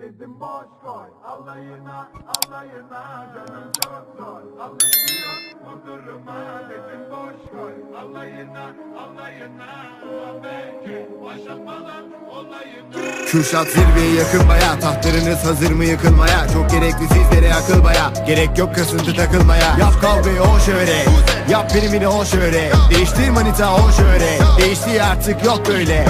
Dedim boş koy alayına alayına canım çok zor. Alışıyor bu duruma Dedim boş koy alayına alayına Ulan belki başlamadan olayına. Kürşat zirveye yakın baya Tahtlarınız hazır mı yıkılmaya? Çok gerekli sizlere akıl baya Gerek yok kasıntı takılmaya. Yap kavgayı o şöyle Yap primini o şöyle Değiştir manita o şöyle Değişti artık yok böyle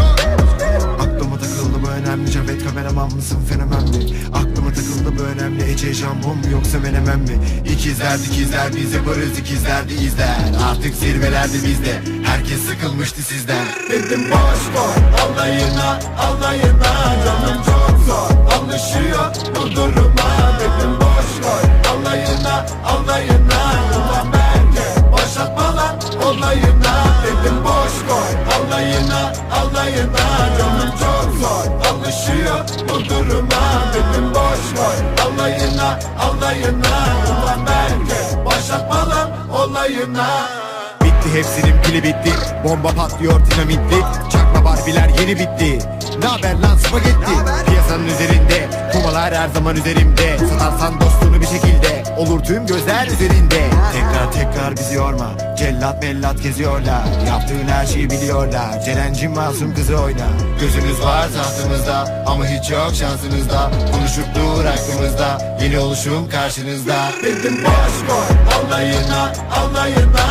bu önemli Ece jambon mu yoksa menemen mi? İkizler dikizler biz yaparız ikizler de izler. Artık zirvelerde bizde. Herkes sıkılmıştı sizden. Dedim boş koy alayına alayına Canım çok zor. Alışıyor bu duruma. Dedim boş koy alayına alayına Ulan bence başlatma lan olayına. Dedim boş koy alayına alayına Canım çok zor. Alışıyor bu duruma. Dedim boş koy alayına alayına Ulan bence başlatma lan olayına. Bitti hepsinin pili bitti. Bomba patlıyor dinamitli Çakma barbiler yeni bitti. Naber lan spagetti? Piyasanın üzerinde Kumalar her zaman üzerimde. Satarsan dostunu bir şekilde Olur tüm gözler üzerinde. Tekrar tekrar bizi yorma. Cellat mellat geziyorlar. Yaptığın her şeyi biliyorlar. Ceren'cim masum kızı oyna. Gözünüz var tahtımızda Ama hiç yok şansınızda Konuşup dur aklımızda Yeni oluşum karşınızda. Dedim boş koy alayına alayına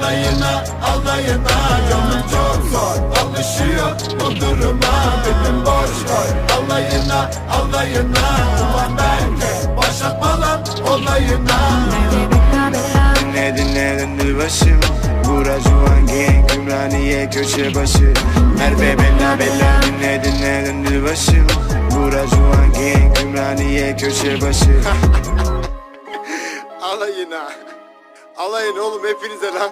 alayına alayına Canım çok zor. Alışıyor bu duruma Dedim boş koy alayına alayına Ulan bence başlatma lan olayına. Dinle dinle döndür başım. Buracuan gang Ümraniye köşe başı. Merve bella bella. Dinle dinle döndür başım. Buracuan gang Ümraniye köşe başı. Alayına. Alayın oğlum hepinize lan